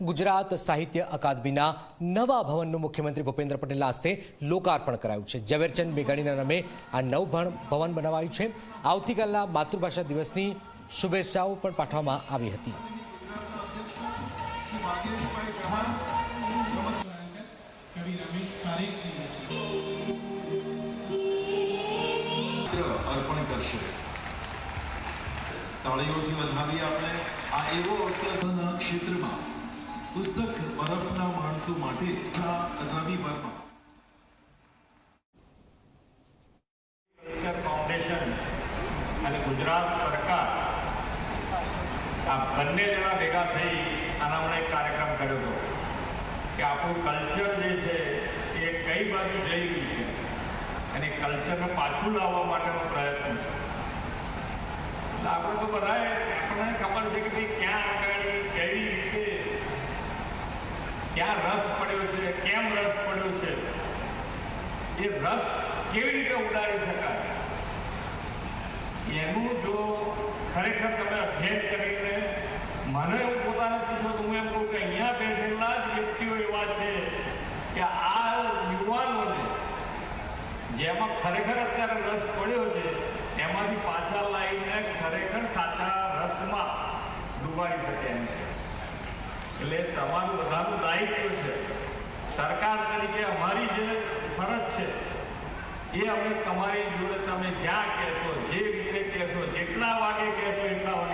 ગુજરાત સાહિત્ય અકાદમીના નવા ભવનનું મુખ્યમંત્રી ભૂપેન્દ્ર પટેલના હસ્તે લોકાર્પણ કરાયું છે. ઝવેરચંદ મેઘાણીના નામે આ નવ ભવન બનાવાયું છે. આવતીકાલના માતૃભાષા દિવસની શુભેચ્છાઓ પણ પાઠવવામાં આવી હતી. ક્ષેત્રમાં પુસ્તક બરફના માણસો માટે આ રવિ વર્મા કલ્ચર ફાઉન્ડેશન અને ગુજરાત સરકાર આ બંને જણા ભેગા થઈ આના મને કાર્યક્રમ કર્યો હતો કે આપણું કલ્ચર જે છે એ કઈ બાજુ જઈ રહ્યું છે અને કલ્ચરને પાછું લાવવા માટેનો પ્રયત્ન છે. એટલે આપણે તો બધાએ આપણને ખબર છે કે ભાઈ ક્યાં આગળ કેવી રીતે ક્યાં રસ પડ્યો છે, કેમ રસ પડ્યો છે? એ રસ કેવી રીતે ઉડાડી શકાય? એનું જો ખરેખર તમે અધ્યયન કરીને મને એવું પોતાને પૂછો તો હું એમ કહું કે અહીંયા બેઠેલા જ વ્યક્તિઓ એવા છે કે આ યુવાનોને જેમાં ખરેખર અત્યારે રસ પડ્યો છે, એમાંથી પાછા લાવીને ખરેખર સાચા રસમાં ડૂબાડી શકે એમ છે. એટલે તમારું બધાનું દાયિત્વ છે. સરકાર તરીકે અમારી જે ફરજ છે, એ અમે તમારી જોડે તમે જ્યાં કહેશો, જે રીતે કહેશો, જેટલા વાગે કહેશો એટલા વાગે